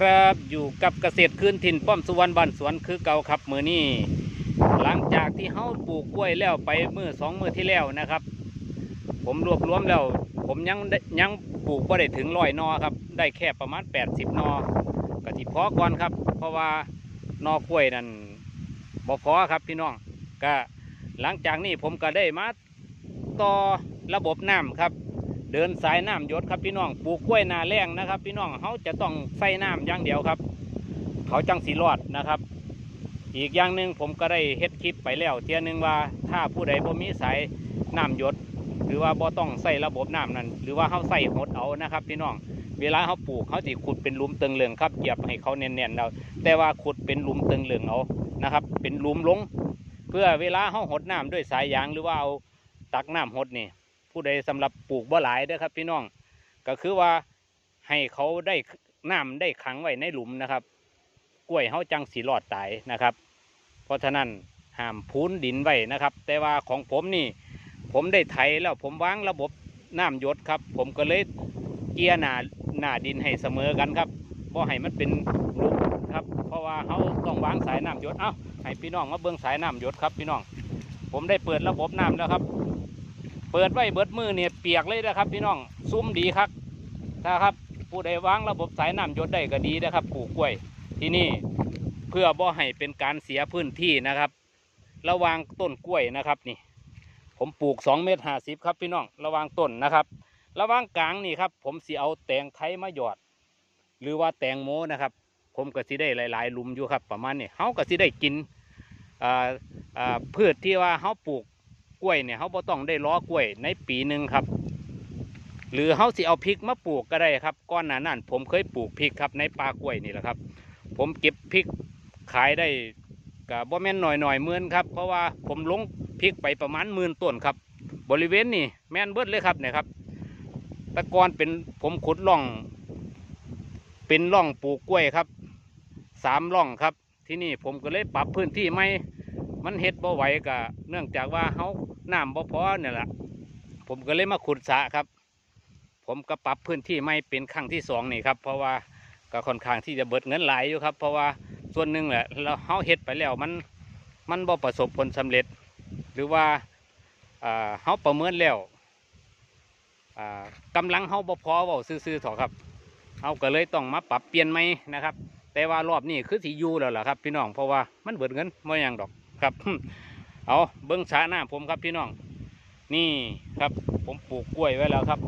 ครับ อยู่กับเกษตรคืนถิ่นป้อมสุวรรณบ้านสวนคือเก่าครับมือนี้หลังจากที่เฮาปลูกกล้วยแล้วไปมือสองมือที่แล้วนะครับ ผมรวบรวมแล้ว ผมยังยังปลูกบ่ได้ถึงร้อยนอครับ ได้แค่ประมาณ 80 นอกะทิพอก่อนครับ เพราะว่านอกล้วยนั่นบ่พอครับพี่น้องก็หลังจากนี้ผมก็ได้มาต่อระบบน้ำครับ เดินสายน้ำยศครับพี่น้องปลูกกล้วยนาแรงนะครับ พี่น้องเขาจะต้องใส่น้ำอย่างเดียวครับ เขาจังสีรอดนะครับ อีกอย่างหนึ่งผมก็ได้เฮ็ดคลิปไปแล้ว เทียนึงว่าถ้าผู้ใดบ่มีสายน้ำยศหรือว่าบ่ต้องใส่ระบบน้ำนั้นหรือว่าเขาใส่หดเอานะครับ พี่น้องเวลาเขาปลูกเขาสิขุดเป็นลุมตึงเหลืองครับเหยียบให้เขาแน่นๆแล้วแต่ว่าขุดเป็นลุมตึงเหลืองเอานะครับ เป็นลุมลง เพื่อเวลาเขาหดน้ำด้วยสายยางหรือว่าเอาตักน้ำหดนี่ ผู้ใดสำหรับปลูกบ่หลายเด้อครับ พี่น้องก็คือว่าให้เขาได้น้ำได้ขังไว้ในหลุมนะครับ กล้วยเขาจังสีรอดตายนะครับ เพราะฉะนั้นห้ามพูนดินไว้นะครับ แต่ว่าของผมนี่ ผมได้ไถแล้วผมวางระบบน้ำหยศครับ ผมก็เลยเกียร์หนาหนาดินให้เสมอกันครับเพราะให้มันเป็นลุมครับ เพราะว่าเขาต้องวางสายน้ำหยศเอ้าให้พี่น้องมาเบิ้องสายน้ำหยศครับพี่น้อง ผมได้เปิดระบบน้ำแล้วครับ เปิดไว้เบิดมือเนี่ยเปียกเลยนะครับพี่น้องซุ้มดีครับนะครับ ผู้ใดวางระบบสายน้ำยศได้ก็ดีนะครับปลูกกล้วย ที่นี่เพื่อบ่ให้เป็นการเสียพื้นที่นะครับ ระวางต้นกล้วยนะครับนี่ ผมปลูก2เมตรห้าสิบครับพี่น้องระวางต้นนะครับ ระวางกลางนี่ครับผมสิเอาแตงไทยมาหยอด หรือว่าแตงโมนะครับ ผมก็สิได้หลายๆหลุมอยู่ครับประมาณนี้เขาก็สิได้กินพืชที่ว่าเขาปลูก กล้วยเนี่ยเขาบ่ต้องได้ล้อกล้วยในปีหนึ่งครับ หรือเขาสิเอาพริกมาปลูกก็ได้ครับก้อนหนานั่นผมเคยปลูกพริกครับในป่ากล้วยนี่แหละครับ ผมเก็บพริกขายได้กับบ่แม่นหน่อยหน่อยๆหมื่นครับเพราะว่าผมลงพริกไปประมาณหมื่นต้นครับ บริเวณนี่แม่นเบิดเลยครับเนี่ยครับตะกอนเป็นผมขุดร่อง เป็นร่องปลูกกล้วยครับสามร่องครับ ที่นี่ผมก็เลยปรับพื้นที่ไม่ มันเฮ็ดบ่ไหวกะเนื่องจากว่าเขาน้ำบ่พอเนี่ยแหละผมก็เลยมาขุดสระครับ ผมก็ปรับพื้นที่ไม่เป็นครั้งที่สองนี่ครับ เพราะว่าก็ค่อนข้างที่จะเบิดเงินหลายอยู่ครับ เพราะว่าส่วนหนึ่งแหละเราเขาเฮ็ดไปแล้วมันมันบ่ประสบผลสำเร็จ หรือว่าเขาประเมินแล้วอ่ากำลังเขาบ่พอว้าซื่อๆถอครับเขาก็เลยต้องมาปรับเปลี่ยนใหม่นะครับ แต่ว่ารอบนี้คือสียูแล้วล่ะครับ พี่น้องเพราะว่ามันเบิดเงินไม่ยังดอก ครับ เอาเบิ้งช้าหน้าผมครับพี่น้อง นี่ครับผมปลูกกล้วยไว้แล้วครับ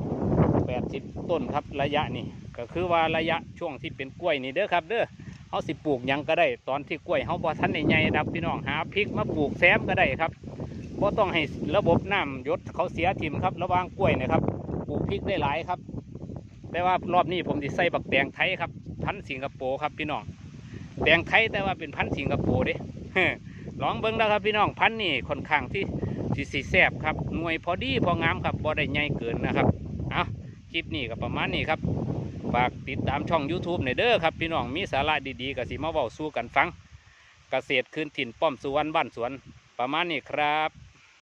แปดสิบต้นครับระยะนี่ก็คือว่าระยะช่วงที่เป็นกล้วยนี่เด้อครับ เด้อเขาสิปลูกยังก็ได้ ตอนที่กล้วยเขาพอทันใหญ่ๆนะครับพี่น้องหาพริกมาปลูกแซมก็ได้ครับเพราะต้องให้ระบบน้ำยศเขาเสียทิมครับระวางกล้วยนะครับปลูกพริกได้หลายครับ แต่ว่ารอบนี้ผมจะใส่บักแตงไทยครับ พันธุ์สิงคโปร์ครับพี่น้องแตงไทยแต่ว่าเป็นพันธุ์สิงคโปร์เด้ ลองเบิ้งแล้วครับพี่น้องพันนี่ค่อนข้างที่สีสีแซบครับหน่วยพอดีพองามครับบ่ได้ใหญ่เกินนะครับเอาคลิปนี้ก็ประมาณนี้ครับฝากติดตามช่อง YouTube ในเด้อครับพี่น้องมีสาระดีๆกับสีมาเบาสู้กันฟัง เกษตรคืนถิ่นป้อมสุวรรณบ้านสวน ประมาณนี้ครับ